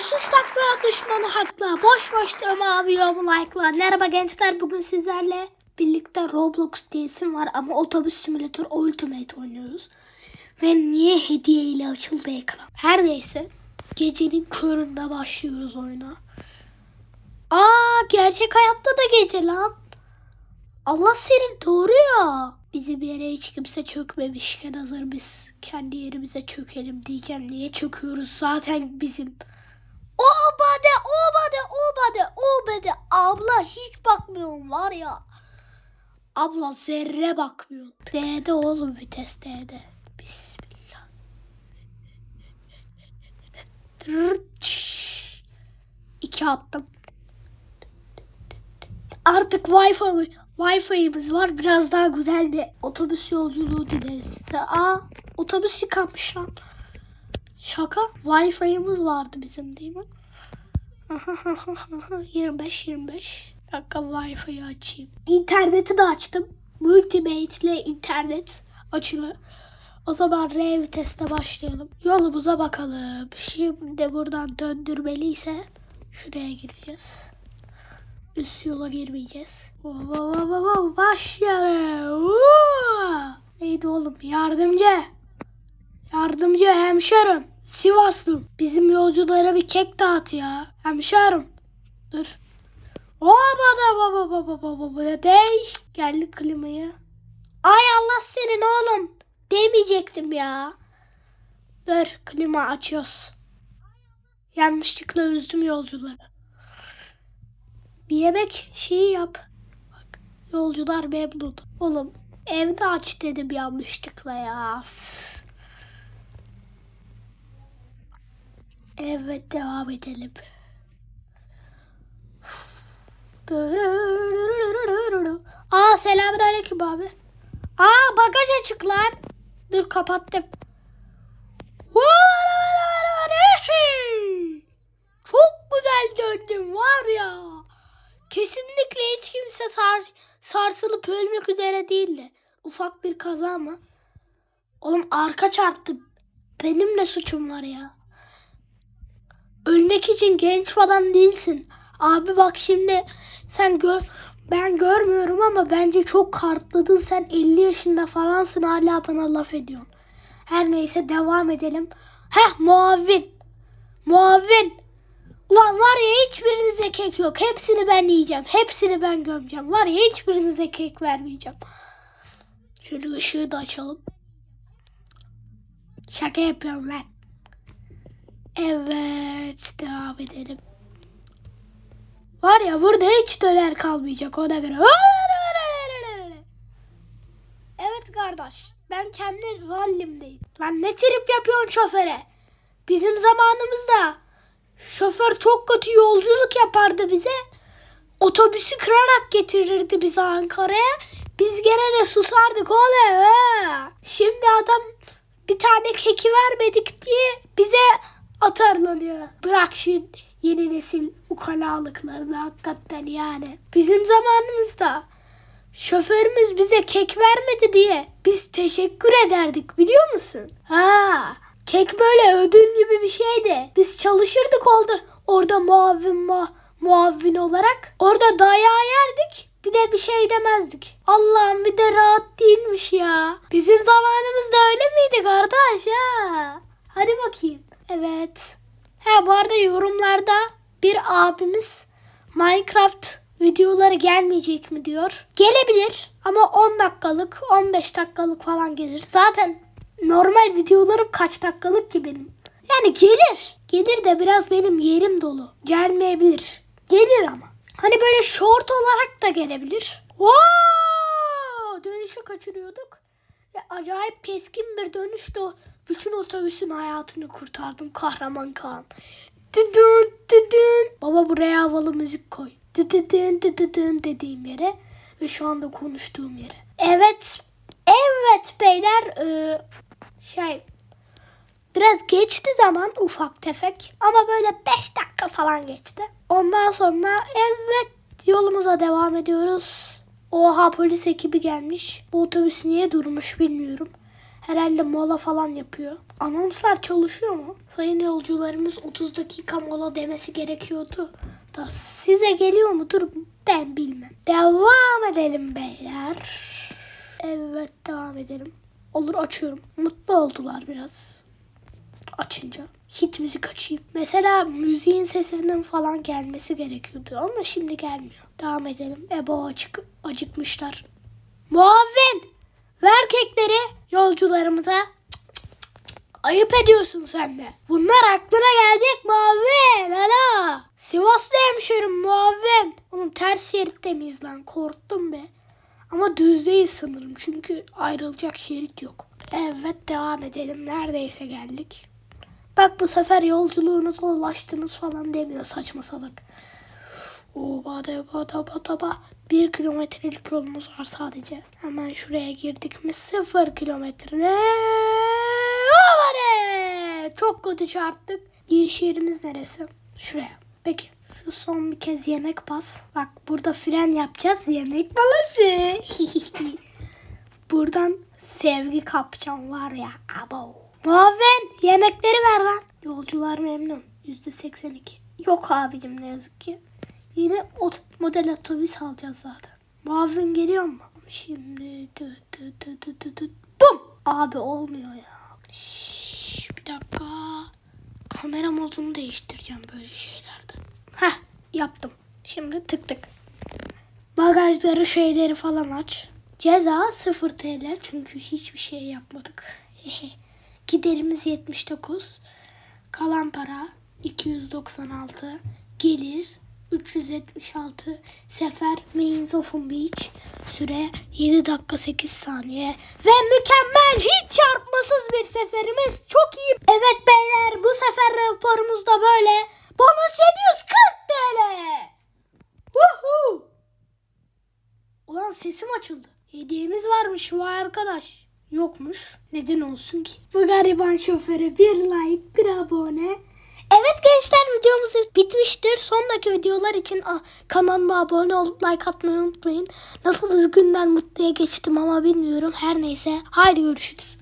Hırsız takla düşmanı hakla. Boş boş durma abi like'la. Merhaba gençler bugün sizlerle birlikte Roblox diye isim var ama otobüs simülatör Ultimate oynuyoruz. Ve niye hediye ile açıldı ekran? Her neyse gecenin köründe başlıyoruz oyuna. Aa gerçek hayatta da gece lan. Allah senin doğru ya. Bizi bir yere hiç kimse çökmemişken hazır biz kendi yerimize çökelim diyeceğim. Niye çöküyoruz zaten bizim. Obade, obade, obade, obade. Abla hiç bakmıyorum var ya. Abla zerre bakmıyor. D'de oğlum vites D'de. Bismillah. İki attım. Artık Wi-Fi Wi-Fi'miz var. Biraz daha güzel bir otobüs yolculuğu dileriz size. Aa, otobüs yıkanmış lan. Şaka. Wi-Fi'miz vardı bizim değil mi? 25 25. Dakika Wi-Fi'yi açayım. İnterneti de açtım. Multimate ile internet açılı. O zaman R viteste başlayalım. Yolumuza bakalım. Şimdi buradan döndürmeliyse şuraya gideceğiz. Üst yola girmeyeceğiz. Başlayalım. Neydi oğlum? Yardımcı. Yardımcı hemşerim. Sivaslım. Bizim yolculara bir kek dağıt ya. Hemşerim. Dur. Oba da baba baba baba baba değiş. Geldi klimayı. Ay Allah senin oğlum. Demeyecektim ya. Dur klima açıyoruz. Yanlışlıkla üzdüm yolcuları. Bir yemek şeyi yap. Bak yolcular memnun. Oğlum evde aç dedim yanlışlıkla ya. Üf. Evet devam edelim. Aa selamünaleyküm abi. Aa bagaj açık lan. Dur kapattım. Çok güzel döndüm var ya. Kesinlikle hiç kimse sar, sarsılıp ölmek üzere değildi. Ufak bir kaza mı? Oğlum arka çarptı. Benim ne suçum var ya? Ölmek için genç falan değilsin. Abi bak şimdi sen gör ben görmüyorum ama bence çok kartladın. Sen 50 yaşında falansın hala bana laf ediyorsun. Her neyse devam edelim. Heh muavin. Muavin. Ulan var ya hiçbirinize kek yok. Hepsini ben yiyeceğim. Hepsini ben gömeceğim. Var ya hiçbirinize kek vermeyeceğim. Şöyle ışığı da açalım. Şaka yapıyorum lan. Evet devam edelim. Var ya burada hiç döner kalmayacak ona göre. Evet kardeş ben kendi rallimdeyim. Lan ne trip yapıyorsun şoföre? Bizim zamanımızda şoför çok kötü yolculuk yapardı bize. Otobüsü kırarak getirirdi bizi Ankara'ya. Biz gene de susardık oğlum. Şimdi adam bir tane keki vermedik diye bize atarlanıyor. Bırak şu yeni nesil ukalalıklarını hakikaten yani. Bizim zamanımızda şoförümüz bize kek vermedi diye biz teşekkür ederdik biliyor musun? Ha, kek böyle ödül gibi bir şeydi. Biz çalışırdık oldu orada muavin mu muavin olarak. Orada dayağı yerdik. Bir de bir şey demezdik. Allah'ım bir de rahat değilmiş ya. Bizim zamanımızda öyle miydi kardeş ya? Hadi bakayım. Evet. Ha bu arada yorumlarda bir abimiz Minecraft videoları gelmeyecek mi diyor. Gelebilir ama 10 dakikalık 15 dakikalık falan gelir. Zaten normal videolarım kaç dakikalık ki benim. Yani gelir. Gelir de biraz benim yerim dolu. Gelmeyebilir. Gelir ama. Hani böyle short olarak da gelebilir. Wow! Dönüşü kaçırıyorduk. Ve acayip keskin bir dönüştü. Bütün otobüsün hayatını kurtardım kahraman Kaan. Dıdın dıdın. Baba buraya havalı müzik koy. Dıdıdın dıdıdın dediğim yere ve şu anda konuştuğum yere. Evet. Evet beyler. Ee, şey Biraz geçti zaman ufak tefek ama böyle 5 dakika falan geçti. Ondan sonra evet yolumuza devam ediyoruz. Oha polis ekibi gelmiş. Bu otobüs niye durmuş bilmiyorum. Herhalde mola falan yapıyor. Anonslar çalışıyor mu? Sayın yolcularımız 30 dakika mola demesi gerekiyordu. Da size geliyor mudur ben bilmem. Devam edelim beyler. Evet devam edelim. Olur açıyorum. Mutlu oldular biraz. Açınca. Hit müzik açayım. Mesela müziğin sesinin falan gelmesi gerekiyordu ama şimdi gelmiyor. Devam edelim. Ebo açık, acıkmışlar. Muavin! Ver kekleri yolcularımıza. Ayıp ediyorsun sen de. Bunlar aklına gelecek muavin. Hala. Sivaslı hemşerim muavin. Oğlum ters şeritte miyiz lan? Korktum be. Ama düzdeyiz sanırım çünkü ayrılacak şerit yok. Evet devam edelim. Neredeyse geldik. Bak bu sefer yolculuğunuza ulaştınız falan demiyor saçma salak. Oba da bada bada ba. Bir kilometrelik yolumuz var sadece. Hemen şuraya girdik mi sıfır kilometre. Çok kötü çarptık. Giriş yerimiz neresi? Şuraya. Peki. Şu son bir kez yemek bas. Bak burada fren yapacağız. Yemek balası. Buradan sevgi kapacağım var ya. Abo. Muavin yemekleri ver lan. Yolcular memnun. Yüzde 82. Yok abicim ne yazık ki. Yine ot model otobüs alacağız zaten. Muavin geliyor mu? Şimdi dö, dö, dö, dö, dö, dö. Bum! Abi olmuyor ya. Şşş, bir dakika. Kamera modunu değiştireceğim böyle şeylerde. Heh yaptım. Şimdi tık tık. Bagajları şeyleri falan aç. Ceza 0 TL çünkü hiçbir şey yapmadık. Giderimiz 79. Kalan para 296. Gelir 376. Sefer Means of Beach. Süre 7 dakika 8 saniye. Ve mükemmel hiç çarpmasız bir seferimiz. Çok iyi. Evet beyler bu sefer raporumuz da böyle. Bonus 740 TL. Woohoo. Ulan sesim açıldı. Hediyemiz varmış vay arkadaş. Yokmuş. Neden olsun ki? Bu gariban şoföre bir like, bir abone. Evet gençler videomuz bitmiştir. Sonraki videolar için ah, kanalıma abone olup like atmayı unutmayın. Nasıl üzgünden mutluya geçtim ama bilmiyorum. Her neyse. Haydi görüşürüz.